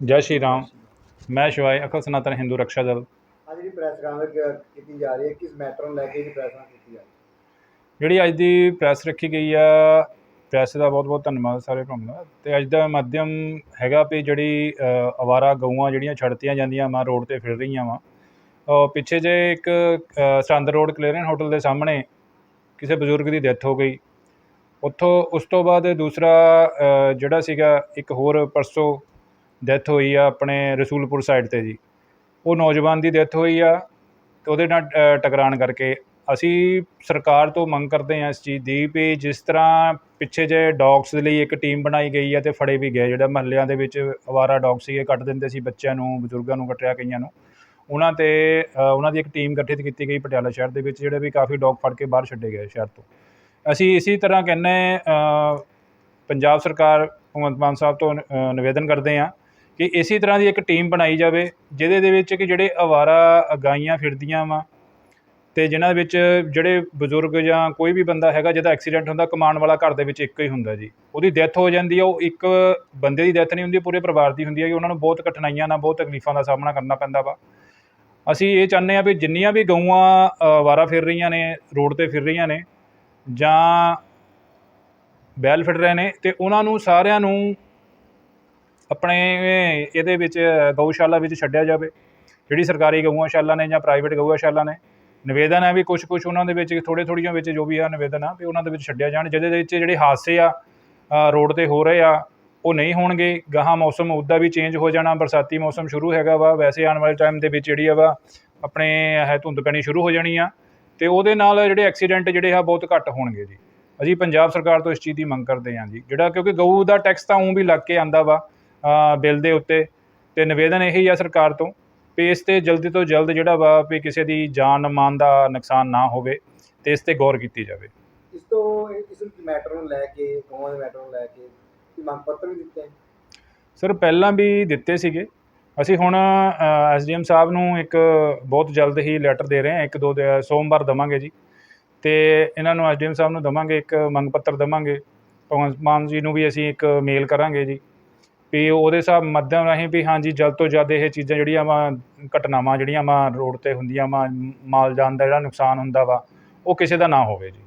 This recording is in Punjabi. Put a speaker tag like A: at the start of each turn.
A: ਜੈ ਸ਼੍ਰੀ ਰਾਮ। ਮੈਂ ਸ਼ਿਵਾਏ ਅਕਲ ਸਨਾਤਨ ਹਿੰਦੂ ਰਕਸ਼ਾ ਦਲ।
B: ਅੱਜ ਜਿਹੜੀ ਪ੍ਰੈਸ ਕਾਨਫਰੰਸ ਕੀਤੀ ਜਾ ਰਹੀ ਹੈ। ਕਿਸ ਮੈਟਰ ਨੂੰ ਲੈ ਕੇ ਇਹ ਪ੍ਰੈਸ ਕਾਨਫਰੰਸ ਕੀਤੀ ਜਾ ਰਹੀ ਹੈ?
A: ਜਿਹੜੀ ਅੱਜ ਦੀ ਪ੍ਰੈਸ ਰੱਖੀ ਗਈ ਆ ਪ੍ਰੈਸ ਦਾ ਬਹੁਤ ਬਹੁਤ ਧੰਨਵਾਦ ਸਾਰੇ ਭਰਾਵਾਂ ਦਾ। ਤੇ ਅੱਜ ਦਾ ਮਾਧਿਅਮ ਹੈਗਾ ਵੀ ਜਿਹੜੀ ਅਵਾਰਾ ਗਊਆਂ ਜਿਹੜੀਆਂ ਛੱਡਤੀਆਂ ਜਾਂਦੀਆਂ ਵਾ ਰੋਡ ਤੇ ਫਿਰ ਰਹੀਆਂ ਵਾ। ਪਿੱਛੇ ਜੇ ਇੱਕ ਸਰਹੰਦ ਰੋਡ ਕਲੀਅਰਨ ਹੋਟਲ ਦੇ ਸਾਹਮਣੇ ਕਿਸੇ ਬਜ਼ੁਰਗ ਦੀ ਡੈਥ ਹੋ ਗਈ। ਉੱਥੋਂ ਉਸ ਤੋਂ ਬਾਅਦ ਦੂਸਰਾ ਜਿਹੜਾ ਸੀਗਾ ਇੱਕ ਹੋਰ ਪਰਸੋਂ ਡੈਥ ਹੋਈ ਆ ਆਪਣੇ ਰਸੂਲਪੁਰ ਸਾਈਡ ਤੇ ਜੀ। ਉਹ ਨੌਜਵਾਨ ਦੀ ਡੈਥ ਹੋਈ ਆ ਅਤੇ ਉਹਦੇ ਨਾਲ ਅ, ਟਕਰਾਣ ਕਰਕੇ ਅਸੀਂ ਸਰਕਾਰ ਤੋਂ ਮੰਗ ਕਰਦੇ ਹਾਂ ਇਸ ਚੀਜ਼ ਦੀ ਵੀ ਜਿਸ ਤਰ੍ਹਾਂ ਪਿੱਛੇ ਜੇ ਡੌਗਸ ਦੇ ਲਈ ਇੱਕ ਟੀਮ ਬਣਾਈ ਗਈ ਹੈ ਅਤੇ ਫੜੇ ਵੀ ਗਏ। ਜਿਹੜਾ ਮਹੱਲਿਆਂ ਦੇ ਵਿੱਚ ਅਵਾਰਾ ਡੌਗ ਸੀਗੇ ਕੱਟ ਦਿੰਦੇ ਸੀ ਬੱਚਿਆਂ ਨੂੰ ਬਜ਼ੁਰਗਾਂ ਨੂੰ ਕੱਟਿਆ ਕਈਆਂ ਨੂੰ। ਉਹਨਾਂ ਤੇ ਉਹਨਾਂ ਦੀ ਇੱਕ ਟੀਮ ਗਠਿਤ ਕੀਤੀ ਗਈ ਪਟਿਆਲਾ ਸ਼ਹਿਰ ਦੇ ਵਿੱਚ ਜਿਹੜੇ ਵੀ ਕਾਫੀ ਡੌਗ ਫੜ ਕੇ ਬਾਹਰ ਛੱਡੇ ਗਏ ਸ਼ਹਿਰ ਤੋਂ। ਅਸੀਂ ਇਸੇ ਤਰ੍ਹਾਂ ਕਹਿੰਦੇ ਪੰਜਾਬ ਸਰਕਾਰ ਭਗਵੰਤ ਮਾਨ ਸਾਹਿਬ ਤੋਂ ਨਿਵੇਦਨ ਕਰਦੇ ਹਾਂ ਕਿ ਇਸੇ ਤਰ੍ਹਾਂ ਦੀ ਇੱਕ ਟੀਮ ਬਣਾਈ ਜਾਵੇ ਜਿਹਦੇ ਦੇ ਵਿੱਚ ਕਿ ਜਿਹੜੇ ਅਵਾਰਾ ਗਾਈਆਂ ਫਿਰਦੀਆਂ ਵਾ ਅਤੇ ਜਿਨ੍ਹਾਂ ਦੇ ਵਿੱਚ ਜਿਹੜੇ ਬਜ਼ੁਰਗ ਜਾਂ ਕੋਈ ਵੀ ਬੰਦਾ ਹੈਗਾ ਜਿਹਦਾ ਐਕਸੀਡੈਂਟ ਹੁੰਦਾ ਕਮਾਉਣ ਵਾਲਾ ਘਰ ਦੇ ਵਿੱਚ ਇੱਕ ਹੀ ਹੁੰਦਾ ਜੀ। ਉਹਦੀ ਡੈਥ ਹੋ ਜਾਂਦੀ ਹੈ ਉਹ ਇੱਕ ਬੰਦੇ ਦੀ ਡੈਥ ਨਹੀਂ ਹੁੰਦੀ ਪੂਰੇ ਪਰਿਵਾਰ ਦੀ ਹੁੰਦੀ ਹੈ ਕਿ ਉਹਨਾਂ ਨੂੰ ਬਹੁਤ ਕਠਿਨਾਈਆਂ ਨਾਲ ਬਹੁਤ ਤਕਲੀਫਾਂ ਦਾ ਸਾਹਮਣਾ ਕਰਨਾ ਪੈਂਦਾ ਵਾ। ਅਸੀਂ ਇਹ ਚਾਹੁੰਦੇ ਹਾਂ ਵੀ ਜਿੰਨੀਆਂ ਵੀ ਗਊਆਂ ਅ, ਅਵਾਰਾ ਫਿਰ ਰਹੀਆਂ ਨੇ ਰੋਡ ਤੇ ਫਿਰ ਰਹੀਆਂ ਨੇ ਜਾਂ ਬੈਲ ਫਿਰ ਰਹੇ ਨੇ ਤੇ ਉਹਨਾਂ ਨੂੰ ਸਾਰਿਆਂ ਨੂੰ ਆਪਣੇ ਇਹਦੇ ਵਿੱਚ ਗਊਸ਼ਾਲਾ ਵਿੱਚ ਛੱਡਿਆ ਜਾਵੇ। ਜਿਹੜੀ ਸਰਕਾਰੀ ਗਊਸ਼ਾਲਾ ਨੇ ਜਾਂ ਪ੍ਰਾਈਵੇਟ ਗਊਸ਼ਾਲਾ ਨੇ, ਨਿਵੇਦਨ ਹੈ ਵੀ ਕੁਝ ਕੁਝ ਉਹਨਾਂ ਦੇ ਵਿੱਚ ਥੋੜੇ ਥੋੜੀਆਂ ਵਿੱਚ ਜੋ ਵੀ ਆ ਨਿਵੇਦਨ ਆ, ਵੀ ਉਹਨਾਂ ਦੇ ਵਿੱਚ ਛੱਡਿਆ ਜਾਣ। ਜਿਹਦੇ ਵਿੱਚ ਜਿਹੜੇ ਹਾਦਸੇ ਆ ਰੋਡ ਤੇ ਹੋ ਰਹੇ ਆ, ਉਹ ਨਹੀਂ ਹੋਣਗੇ। ਗਾਹਾਂ ਮੌਸਮ ਉੱਦਾਂ ਵੀ ਚੇਂਜ ਹੋ ਜਾਣਾ, ਬਰਸਾਤੀ ਮੌਸਮ ਸ਼ੁਰੂ ਹੈਗਾ ਵਾ। ਵੈਸੇ ਆਉਣ ਵਾਲੇ ਟਾਈਮ ਦੇ ਵਿੱਚ ਜਿਹੜੀ ਆ ਵਾ, ਆਪਣੇ ਹੈ ਧੁੰਦ ਪੈਣੀ ਸ਼ੁਰੂ ਹੋ ਜਾਣੀ ਆ। ਤੇ ਉਹਦੇ ਨਾਲ ਜਿਹੜੇ ਐਕਸੀਡੈਂਟ ਜਿਹੜੇ ਆ, ਬਹੁਤ ਘੱਟ ਹੋਣਗੇ ਜੀ। ਅਸੀਂ ਪੰਜਾਬ ਸਰਕਾਰ ਤੋਂ ਇਸ ਚੀਜ਼ ਦੀ ਮੰਗ ਕਰਦੇ ਹਾਂ ਜੀ। ਜਿਹੜਾ ਕਿਉਂਕਿ ਗਊ ਦਾ ਟੈਕਸ ਤਾਂ ਉਂ ਵੀ ਲੱਗ ਕੇ ਆਂਦਾ ਵਾ। ਬਿੱਲ ਦੇ ਉੱਤੇ। ਤੇ ਨਿਵੇਦਨ ਇਹੀ ਆ ਸਰਕਾਰ ਤੋਂ ਵੀ ਇਸ ਤੇ ਜਲਦੀ ਤੋਂ ਜਲਦ ਜਿਹੜਾ ਵਾ ਵੀ ਕਿਸੇ ਦੀ ਜਾਨ ਮਾਨ ਦਾ ਨੁਕਸਾਨ ਨਾ ਹੋਵੇ ਤੇ ਇਸ ਤੇ ਗੌਰ ਕੀਤੀ ਜਾਵੇ।
B: ਇਸ ਤੋਂ ਇਹ- ਇਸ ਮੈਟਰ ਨੂੰ ਲੈ ਕੇ ਗਊਆਂ ਦੇ ਮੈਟਰ ਨੂੰ ਲੈ ਕੇ ਕੀ ਮੰਗ ਪੱਤਰ ਵੀ ਦਿੱਤੇ?
A: ਸਰ ਪਹਿਲਾਂ ਵੀ ਦਿੱਤੇ ਸੀਗੇ। ਅਸੀਂ ਹੁਣ ਐਸਡੀਐਮ ਸਾਹਿਬ ਨੂੰ ਇੱਕ ਬਹੁਤ ਜਲਦ ਹੀ ਲੈਟਰ ਦੇ ਰਹੇ ਹਾਂ। ਇੱਕ ਦੋ ਦੇ- ਸੋਮਵਾਰ ਦਵਾਂਗੇ ਜੀ। ਤੇ ਇਹਨਾਂ ਨੂੰ ਐਸਡੀਐਮ ਸਾਹਿਬ ਨੂੰ ਦਵਾਂਗੇ ਇੱਕ ਮੰਗ ਪੱਤਰ ਦਵਾਂਗੇ। ਭਗਵੰਤ ਮਾਨ ਜੀ ਨੂੰ ਵੀ ਅਸੀਂ ਇੱਕ ਮੇਲ ਕਰਾਂਗੇ ਜੀ। ਵੀ ਉਹਦੇ ਹਿਸਾਬ ਮਾਧਿਅਮ ਰਾਹੀਂ ਵੀ ਹਾਂਜੀ, ਜਲਦ ਤੋਂ ਜਲਦ ਇਹ ਚੀਜ਼ਾਂ ਜਿਹੜੀਆਂ ਵਾ, ਘਟਨਾਵਾਂ ਜਿਹੜੀਆਂ ਵਾ ਰੋਡ ਤੇ ਹੁੰਦੀਆਂ ਵਾ, ਮਾਲ ਜਾਨ ਦਾ ਜਿਹੜਾ ਨੁਕਸਾਨ ਹੁੰਦਾ ਵਾ, ਉਹ ਕਿਸੇ ਦਾ ਨਾ ਹੋਵੇ ਜੀ।